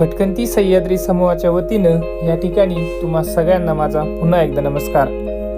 भटकंती सह्याद्री समूहाच्या वतीनं या ठिकाणी तुम्हा सगळ्यांना माझा पुन्हा एकदा नमस्कार.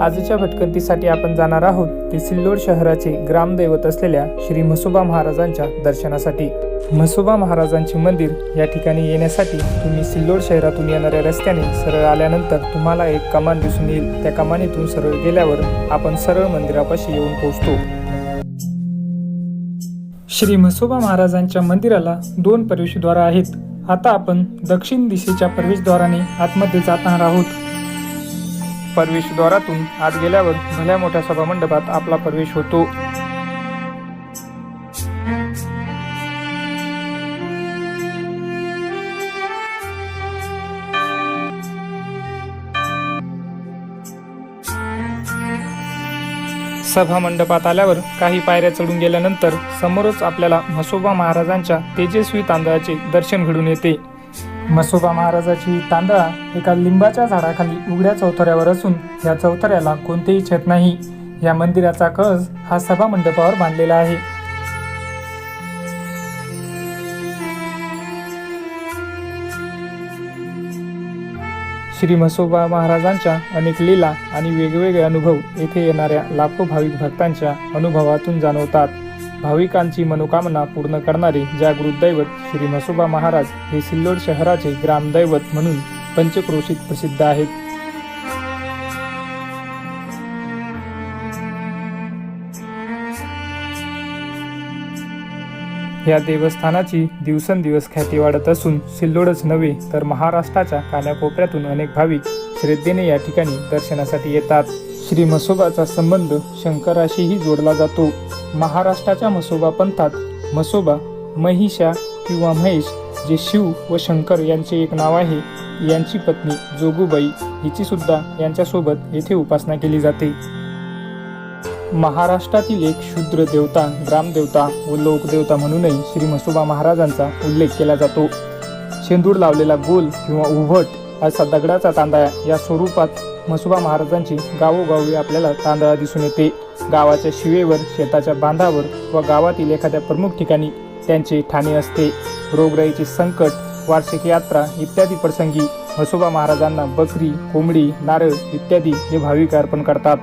आजच्या भटकंतीसाठी आपण जाणार आहोत ते सिल्लोड शहराचे ग्रामदैवत असलेल्या श्री म्हसोबा महाराजांच्या दर्शनासाठी. म्हसोबा महाराजांचे मंदिर या ठिकाणी येण्यासाठी तुम्ही सिल्लोड शहरातून येणाऱ्या रस्त्याने सरळ आल्यानंतर तुम्हाला एक कमान दिसून येईल. त्या कमानीतून सरळ गेल्यावर आपण सरळ मंदिरापाशी येऊन पोहोचतो. श्री म्हसोबा महाराजांच्या मंदिराला दोन प्रवेशद्वार आहेत. आता आपण दक्षिण दिशेच्या प्रवेशद्वाराने आतमध्ये जाणार आहोत प्रवेशद्वारातून आत गेल्यावर भल्या मोठ्या सभामंडपात आपला प्रवेश होतो. सभा मंडपात आल्यावर काही पायऱ्या चढून गेल्यानंतर समोरच आपल्याला म्हसोबा महाराजांच्या तेजस्वी तांदळाचे दर्शन घडून येते. म्हसोबा महाराजाची तांदळा एका लिंबाच्या झाडाखाली उघड्या चौथऱ्यावर असून या चौथऱ्याला कोणतेही छत नाही. या मंदिराचा कळस हा सभा मंडपावर बांधलेला आहे. श्री म्हसोबा महाराजांच्या अनेक लीला आणि वेगवेगळे अनुभव येथे येणाऱ्या लाखो भाविक भक्तांच्या अनुभवातून जाणवतात. भाविकांची मनोकामना पूर्ण करणारे जागृत दैवत श्री म्हसोबा महाराज हे सिल्लोड शहराचे ग्रामदैवत म्हणून पंचक्रोशीत प्रसिद्ध आहेत. या देवस्थानाची दिवसेंदिवस ख्याती वाढत असून सिल्लोडच नव्हे तर महाराष्ट्राच्या कानाकोपऱ्यातून अनेक भाविक श्रद्धेने या ठिकाणी दर्शनासाठी येतात. श्री म्हसोबाचा संबंध शंकराशीही जोडला जातो. महाराष्ट्राच्या म्हसोबा पंथात म्हसोबा महिषा किंवा महेश जे शिव व शंकर यांचे एक नाव आहे यांची पत्नी जोगूबाई हिची सुद्धा यांच्यासोबत येथे उपासना केली जाते. महाराष्ट्रातील एक शूद्र देवता ग्रामदेवता व लोकदेवता म्हणूनही श्री म्हसोबा महाराजांचा उल्लेख केला जातो. शेंदूर लावलेला गोल किंवा उभट असा दगडाचा तांदळा या स्वरूपात म्हसोबा महाराजांची गावोगावी आपल्याला तांदळा दिसून येते. गावाच्या शिवेवर शेताच्या बांधावर व गावातील एखाद्या प्रमुख ठिकाणी त्यांचे ठाणे असते. रोगराईचे संकट वार्षिक यात्रा इत्यादी प्रसंगी म्हसोबा महाराजांना बकरी कोंबडी नारळ इत्यादी हे भाविक अर्पण करतात.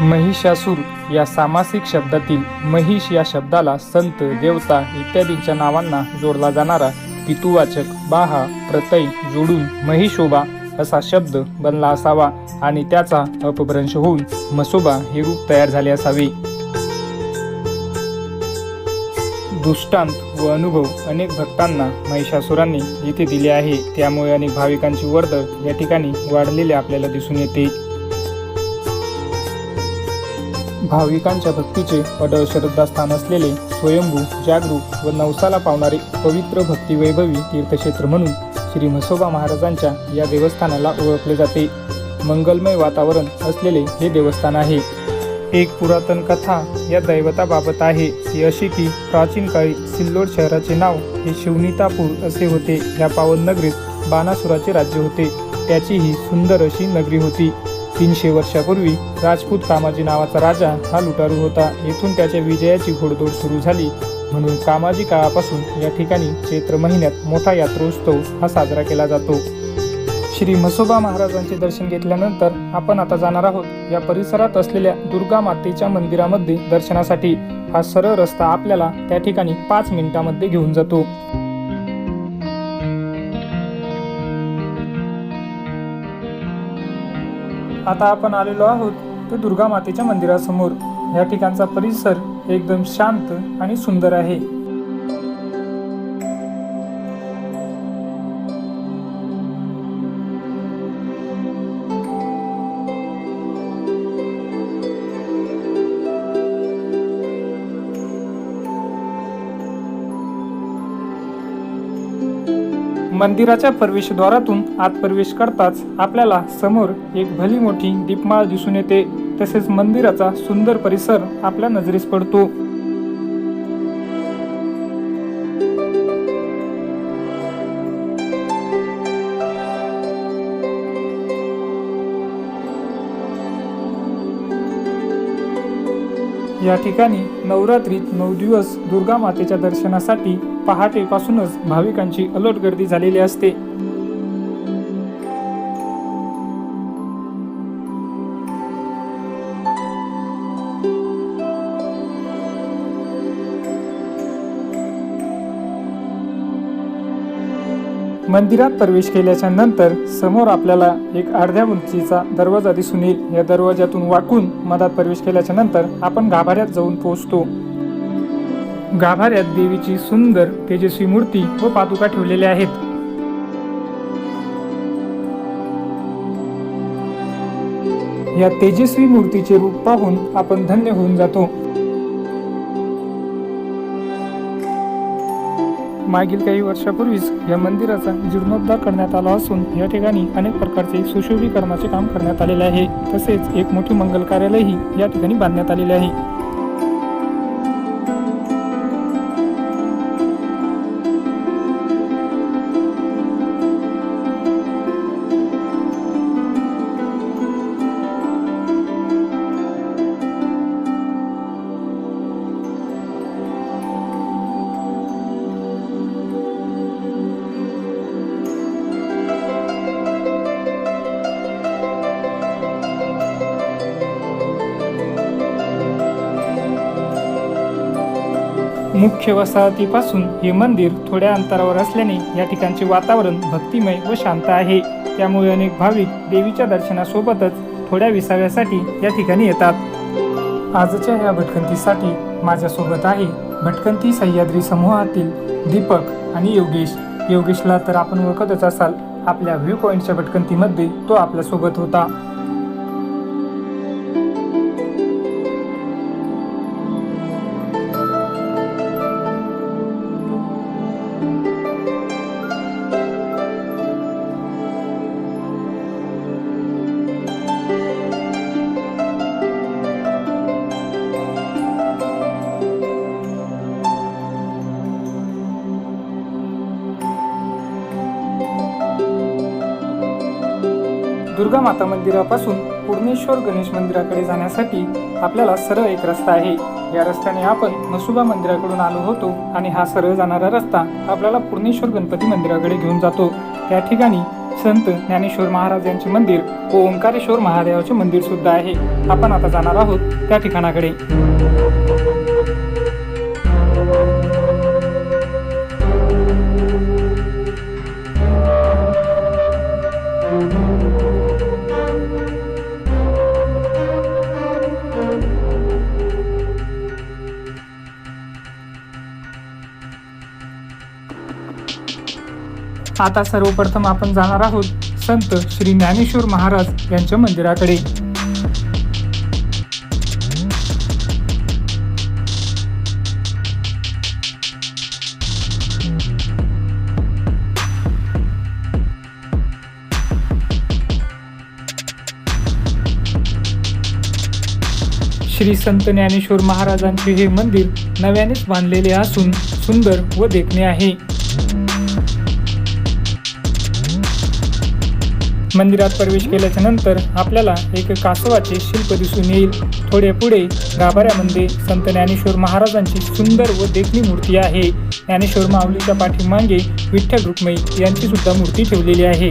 महिषासूर या सामासिक शब्दातील महिष या शब्दाला संत देवता इत्यादींच्या नावांना जोडला जाणारा पितुवाचक बाहा प्रतय जोडून महिषोबा असा शब्द बनला असावा आणि त्याचा अपभ्रंश होऊन मसोबा हे रूप तयार झाले असावे. दृष्टांत व अनुभव अनेक भक्तांना महिषासुरांनी येथे दिले आहे. त्यामुळे अनेक भाविकांची वर्दळ या ठिकाणी वाढलेले आपल्याला दिसून येते. भाविकांच्या भक्तीचे अडळ श्रद्धास्थान असलेले स्वयंभू जागरूक व नवसाला पावणारे पवित्र भक्तिवैभवी तीर्थक्षेत्र म्हणून श्री म्हसोबा महाराजांच्या या देवस्थानाला ओळखले जाते. मंगलमय वातावरण असलेले हे देवस्थान आहे. एक पुरातन कथा या दैवताबाबत आहे. ती अशी की प्राचीन काळी सिल्लोड शहराचे नाव हे शिवनितापूर असे होते. या पावन नगरीत बाणासुराचे राज्य होते. त्याची ही सुंदर अशी नगरी होती. तीनशे वर्षापूर्वी राजपूत कामाजी नावाचा राजा हा लुटारू होता. येथून त्याच्या विजयाची घोडदौड सुरू झाली. म्हणून कामाजी काळापासून या ठिकाणी चैत्र महिन्यात मोठा यात्रोत्सव हा साजरा केला जातो. श्री म्हसोबा महाराजांचे दर्शन घेतल्यानंतर आपण आता जाणार आहोत या परिसरात असलेल्या दुर्गा मातेच्या मंदिरामध्ये दर्शनासाठी. हा सरळ रस्ता आपल्याला त्या ठिकाणी पाच मिनिटांमध्ये घेऊन जातो. आता आपण आलेलो आहोत ते दुर्गा मातेच्या मंदिरासमोर. या ठिकाणचा परिसर एकदम शांत आणि सुंदर आहे. मंदिराच्या प्रवेशद्वारातून आत प्रवेश करताच आपल्याला समोर एक भली मोठी दीपमाळ दिसून येते. तसेच मंदिराचा सुंदर परिसर आपल्या नजरेस पडतो. या ठिकाणी नवरात्रीत नऊ दिवस दुर्गा मातेच्या दर्शनासाठी पहाटेपासूनच भाविकांची अलोट गर्दी झालेली असते. मंदिरात प्रवेश केल्याच्यानंतर समोर आपल्याला एक अर्ध्या उंचीचा दरवाजा दिसून येईल. या दरवाजातून वाकून मधात प्रवेश केल्याच्यानंतर आपण गाभाऱ्यात जाऊन पोहोचतो. गाभाऱ्यात देवीची सुंदर तेजस्वी मूर्ती व पादुका ठेवलेल्या आहेत. या तेजस्वी मूर्तीचे रूप पाहून आपण धन्य होऊन जातो. मागील काही वर्षापूर्वीच या मंदिराचा जीर्णोद्धार करण्यात आला असून या ठिकाणी अनेक प्रकारचे सुशोभीकरणाचे काम करण्यात आलेले आहे. तसेच एक मोठे मंगल कार्यालयही या ठिकाणी बांधण्यात आलेले आहे. मुख्य वसाहतीपासून हे मंदिर थोड्या अंतरावर असल्याने या ठिकाणचे वातावरण भक्तिमय व शांत आहे. त्यामुळे अनेक भाविक देवीच्या दर्शनासोबतच थोड्या विसाव्यासाठी या ठिकाणी येतात. आजच्या या भटकंतीसाठी माझ्यासोबत आहे भटकंती सह्याद्री समूहातील दीपक आणि योगेश. योगेशला तर आपण ओळखतच असाल आपल्या व्ह्यू पॉईंटच्या भटकंतीमध्ये तो आपल्यासोबत होता. दुर्गा माता मंदिरापासून पूर्णेश्वर गणेश मंदिराकडे जाण्यासाठी आपल्याला सरळ एक रस्ता आहे. या रस्त्याने आपण मसुबा मंदिराकडून आलो होतो आणि हा सरळ जाणारा रस्ता आपल्याला पूर्णेश्वर गणपती मंदिराकडे घेऊन जातो. त्या ठिकाणी संत ज्ञानेश्वर महाराज यांचे मंदिर व ओंकारेश्वर महादेवाचे मंदिर सुद्धा आहे. आपण आता जाणार आहोत त्या ठिकाणाकडे. आता सर्वप्रथम आपण जाणार आहोत संत श्री ज्ञानेश्वर महाराज यांच्या मंदिराकडे. श्री संत ज्ञानेश्वर महाराजांचे हे मंदिर नव्यानेच बांधलेले असून सुंदर व देखणे आहे. मंदिरात प्रवेश केल्याच्यानंतर आपल्याला एक कासवाचे शिल्प दिसून येईल. थोडे पुढे गाभाऱ्यामध्ये संत ज्ञानेश्वर महाराजांची सुंदर व देखणी मूर्ती आहे. ज्ञानेश्वर माऊलीच्या पाठीमागे विठ्ठल रुक्मई यांची सुद्धा मूर्ती ठेवलेली आहे.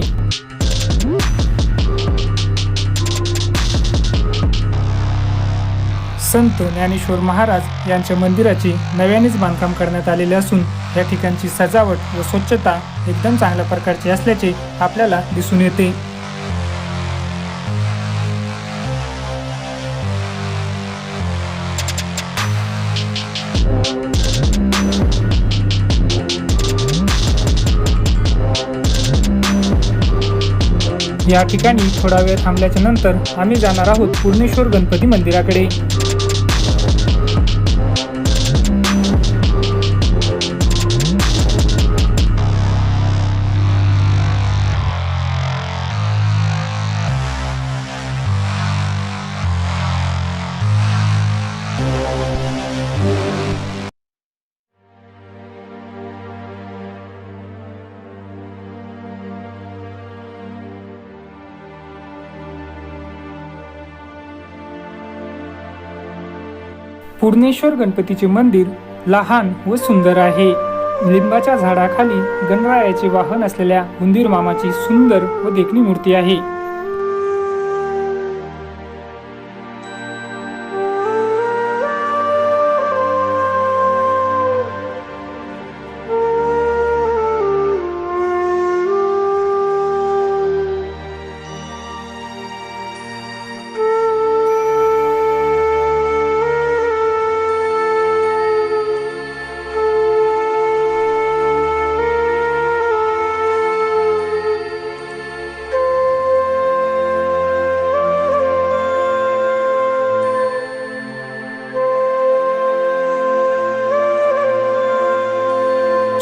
संत ज्ञानेश्वर महाराज यांच्या मंदिराचे नव्यानेच बांधकाम करण्यात आलेले असून या ठिकाणची सजावट व स्वच्छता एकदम चांगल्या प्रकारची असल्याचे आपल्याला दिसून येते. या ठिकाणी थोडा वेळ थांबल्याच्या नंतर आम्ही जाणार आहोत पूर्णेश्वर गणपती मंदिराकडे. पूर्णेश्वर गणपतीचे मंदिर लहान व सुंदर आहे. लिंबाच्या झाडाखाली गणरायाचे वाहन असलेल्या उंदीर मामाची सुंदर व देखणी मूर्ती आहे.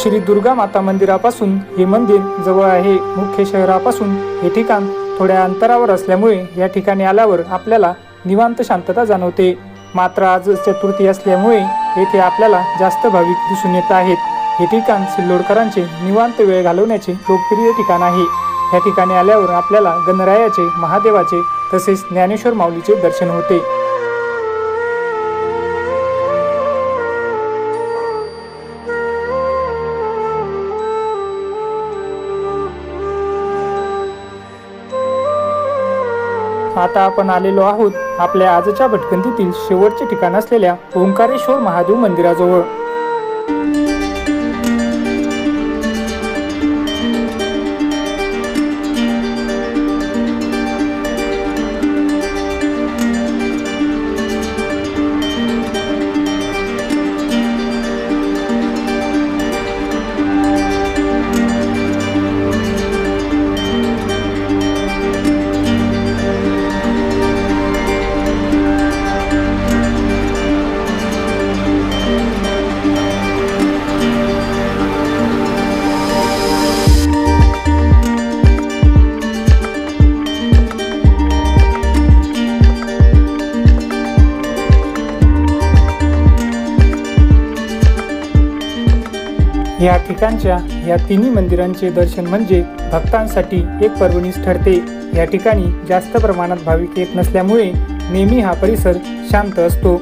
श्री दुर्गा माता मंदिरापासून हे मंदिर जवळ आहे. मुख्य शहरापासून हे ठिकाण थोड्या अंतरावर असल्यामुळे या ठिकाणी आल्यावर आपल्याला निवांत शांतता जाणवते. मात्र आज चतुर्थी असल्यामुळे येथे आपल्याला जास्त भाविक दिसून येत आहेत. हे ठिकाण सिल्लोडकरांचे निवांत वेळ घालवण्याचे लोकप्रिय ठिकाण आहे. या ठिकाणी आल्यावर आपल्याला गणरायाचे महादेवाचे तसेच ज्ञानेश्वर माऊलीचे दर्शन होते. आता आपण आलेलो आहोत आपल्या आजच्या भटकंतीतील शेवटचे ठिकाण असलेल्या ओंकारेश्वर महादेव मंदिराजवळ. या ठिकाणच्या या तिन्ही मंदिरांचे दर्शन म्हणजे भक्तांसाठी एक पर्वणीच ठरते. या ठिकाणी जास्त प्रमाणात भाविक येत नसल्यामुळे नेहमी हा परिसर शांत असतो.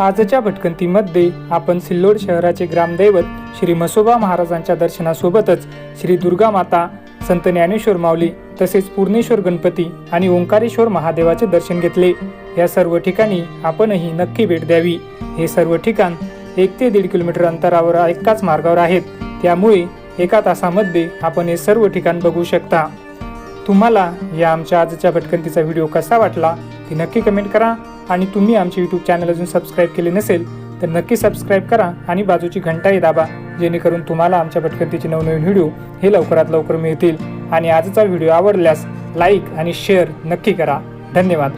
आजच्या भटकंतीमध्ये आपण सिल्लोड शहराचे ग्रामदैवत श्री मसोबा महाराजांच्या दर्शनासोबतच श्री दुर्गा माता संत ज्ञानेश्वर माऊली तसेच पूर्णेश्वर गणपती आणि ओंकारेश्वर महादेवाचे दर्शन घेतले. या सर्व ठिकाणी आपणही नक्की भेट द्यावी. हे सर्व ठिकाण एक ते दीड किलोमीटर अंतरावर एकाच मार्गावर आहेत. त्यामुळे एका तासामध्ये आपण हे सर्व ठिकाण बघू शकता. तुम्हाला या आमच्या आजच्या भटकंतीचा व्हिडिओ कसा वाटला ती नक्की कमेंट करा. आणि तुम्ही आमचे यूट्यूब चॅनल अजून सबस्क्राईब केले नसेल तर नक्की सबस्क्राईब करा आणि बाजूची घंटाही दाबा जेणेकरून तुम्हाला आमच्या भटकंतीचे नवनवीन व्हिडिओ हे लवकरात लवकर मिळतील. आणि आजचा व्हिडिओ आवडल्यास लाईक आणि शेअर नक्की करा. धन्यवाद.